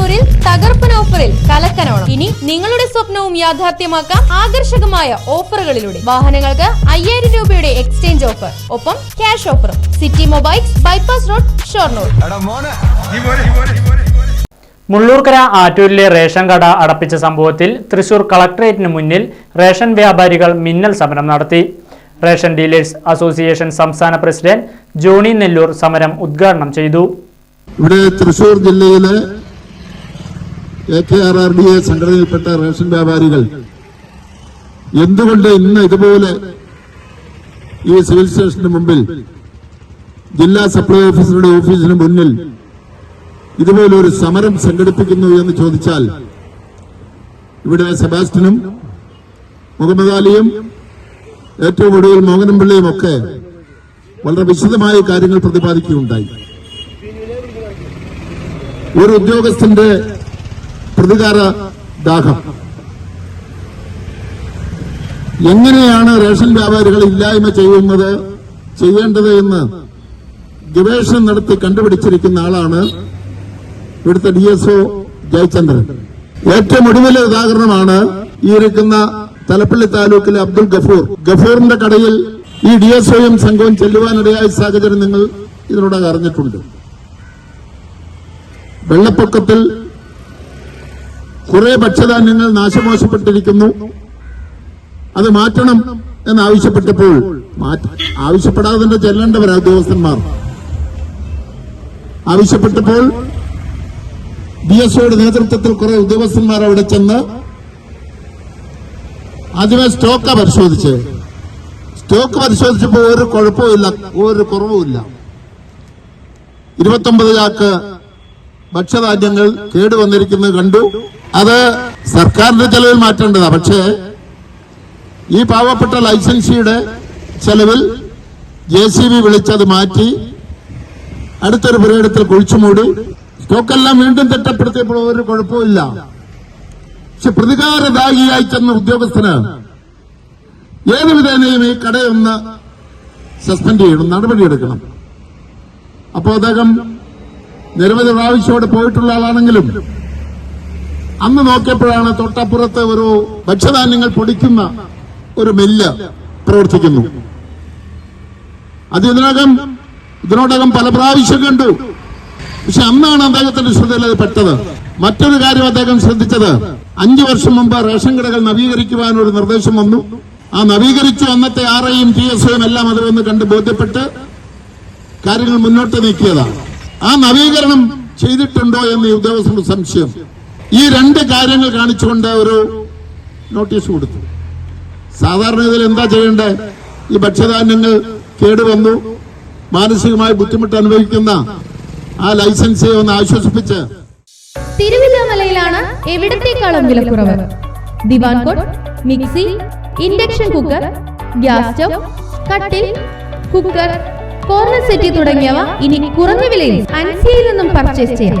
ഷൊർണൂരിൽ തകർപ്പൻ ഓഫറിൽ കലക്കനോണം. ഇനി നിങ്ങളുടെ സ്വപ്നവും യാഥാർത്ഥ്യമാക്കാം ആകർഷകമായ ഓഫറുകളിലൂടെ. വാഹനങ്ങൾക്ക് അയ്യായിരം രൂപയുടെ എക്സ്ചേഞ്ച് ഓഫർ. ഒപ്പം ക്യാഷ് ഓഫറും. City mobiles bypass road Shoranur. Mullurkara ആറ്റൂരിലെ ration കട അടപ്പിച്ച സംഭവത്തിൽ തൃശൂർ കളക്ടറേറ്റിന് മുന്നിൽ റേഷൻ വ്യാപാരികൾ മിന്നൽ സമരം നടത്തി. റേഷൻ ഡീലേഴ്സ് അസോസിയേഷൻ സംസ്ഥാന പ്രസിഡന്റ് ജോണി നെല്ലൂർ സമരം ഉദ്ഘാടനം ചെയ്തു. ഇവിടെ തൃശൂർ ജില്ലയിലെ A K R R D A സംഘടനയിൽപ്പെട്ട ration വ്യാപാരികൾ എന്തുകൊണ്ട് ഇന്ന് ഇതുപോലെ ഈ സിവിൽ സ്റ്റേഷന് മുമ്പിൽ ജില്ലാ സപ്ലൈ ഓഫീസറുടെ ഓഫീസിന് മുന്നിൽ ഇതുപോലെ ഒരു സമരം സംഘടിപ്പിക്കുന്നു എന്ന് ചോദിച്ചാൽ ഇവിടെ സെബാസ്റ്റിനും മുഹമ്മദ് അലിയും ഏറ്റവും ഒടുവിൽ മോഹനം പിള്ളയും ഒക്കെ വളരെ വിശദമായ കാര്യങ്ങൾ പ്രതിപാദിക്കുകയുണ്ടായി. ഒരു ഉദ്യോഗസ്ഥന്റെ പ്രതികാര ദാഹം. എങ്ങനെയാണ് റേഷൻ വ്യാപാരികൾ ഇല്ലായ്മ ചെയ്യുന്നത് ചെയ്യേണ്ടത് എന്ന് ഗവേഷണം നടത്തി കണ്ടുപിടിച്ചിരിക്കുന്ന ആളാണ് ഇവിടുത്തെ ഡി എസ് ഒ ജയചന്ദ്രൻ. ഏറ്റവും ഒടുവിലെ ഉദാഹരണമാണ് ഈ ഇരിക്കുന്ന തലപ്പള്ളി താലൂക്കിലെ അബ്ദുൾ ഗഫൂർ. ഗഫൂറിന്റെ കടയിൽ ഈ ഡി എസ് ഒയും സംഘവും ചെല്ലുവാനിടയായ സാഹചര്യം നിങ്ങൾ ഇതിനോടകം അറിഞ്ഞിട്ടുണ്ട്. വെള്ളപ്പൊക്കത്തിൽ കുറെ ഭക്ഷ്യധാന്യങ്ങൾ നാശമോശപ്പെട്ടിരിക്കുന്നു. അത് മാറ്റണം എന്നാവശ്യപ്പെട്ടപ്പോൾ ആവശ്യപ്പെടാതെ തന്നെ ചെല്ലേണ്ടവരാ ഉദ്യോഗസ്ഥന്മാർ. ആവശ്യപ്പെട്ടപ്പോൾ ഡി എസ് ഒയുടെ നേതൃത്വത്തിൽ കുറെ ഉദ്യോഗസ്ഥന്മാർ അവിടെ ചെന്ന് ആദ്യമേ സ്റ്റോക്കാ പരിശോധിച്ച്. സ്റ്റോക്ക് പരിശോധിച്ചപ്പോൾ ഒരു കുഴപ്പമില്ല ഒരു കുറവുമില്ല ഇരുപത്തൊമ്പത് ചാക്ക് ഭക്ഷ്യധാന്യങ്ങൾ കേടുവന്നിരിക്കുന്നത് കണ്ടു. അത് സർക്കാരിന്റെ ചെലവിൽ മാറ്റേണ്ടതാ. പക്ഷേ ഈ പാവപ്പെട്ട ലൈസൻസിയുടെ ചെലവിൽ ജെ സി ബി വിളിച്ചത് മാറ്റി അടുത്തൊരു പുരയിടത്തിൽ കുഴിച്ചുമൂടി സ്റ്റോക്കെല്ലാം വീണ്ടും തിട്ടപ്പെടുത്തിയപ്പോൾ ഒരു കുഴപ്പമില്ല പക്ഷെ പ്രതികാരദാഹിയായി ചെന്ന ഉദ്യോഗസ്ഥന് ഏത് വിധേനയും ഈ കടയൊന്ന് സസ്പെൻഡ് ചെയ്യണം നടപടിയെടുക്കണം. അപ്പോൾ അദ്ദേഹം നിരവധി പ്രാവശ്യം അവിടെ പോയിട്ടുള്ള ആളാണെങ്കിലും അന്ന് നോക്കിയപ്പോഴാണ് തൊട്ടപ്പുറത്ത് ഒരു ഭക്ഷ്യധാന്യങ്ങൾ പൊടിക്കുന്ന ഒരു മെല്ല് പ്രവർത്തിക്കുന്നു. അത് ഇതിനകം ഇതിനോടകം പല പ്രാവശ്യം കണ്ടു. പക്ഷെ അന്നാണ് അദ്ദേഹത്തിന്റെ ശ്രദ്ധയിൽ അത് പെട്ടത്. മറ്റൊരു കാര്യം അദ്ദേഹം ശ്രദ്ധിച്ചത്. അഞ്ചു വർഷം മുമ്പ് റേഷൻ കടകൾ നവീകരിക്കുവാൻ ഒരു നിർദ്ദേശം വന്നു. ആ നവീകരിച്ചു അന്നത്തെ ആർ ഐയും ടി എസ് ഐയും എല്ലാം അത് വന്ന് കണ്ട് ബോധ്യപ്പെട്ട് കാര്യങ്ങൾ മുന്നോട്ട് നീക്കിയതാണ്. ആ നവീകരണം ചെയ്തിട്ടുണ്ടോ എന്ന് ഉദ്യോഗസ്ഥരുടെ സംശയം. ഈ രണ്ട് കാര്യങ്ങൾ കാണിച്ചുകൊണ്ട് ഒരു നോട്ടീസ് കൊടുത്തു. സാധാരണ ഇതിൽ എന്താ ചെയ്യേണ്ടത് ഈ ഭക്ഷ്യധാന്യങ്ങൾ കേടുവന്നു. മാനസികമായി ബുദ്ധിമുട്ട് അനുഭവിക്കുന്ന ആ ലൈസൻസ് ഒന്ന് ആശ്വസിപ്പിച്ച്. തിരുവില്ലാമലയിലാണ് എവിടത്തേക്കാളും വിലക്കുറവ്? ദിവാൻ cot mixie induction cooker gas stove കട്ടിൽ കുക്കർ കോർണർ സെറ്റി തുടങ്ങിയവ ഇനി കുറഞ്ഞ വിലയിൽ അൻസിയയിൽ നിന്നും പർച്ചേസ് ചെയ്യാം.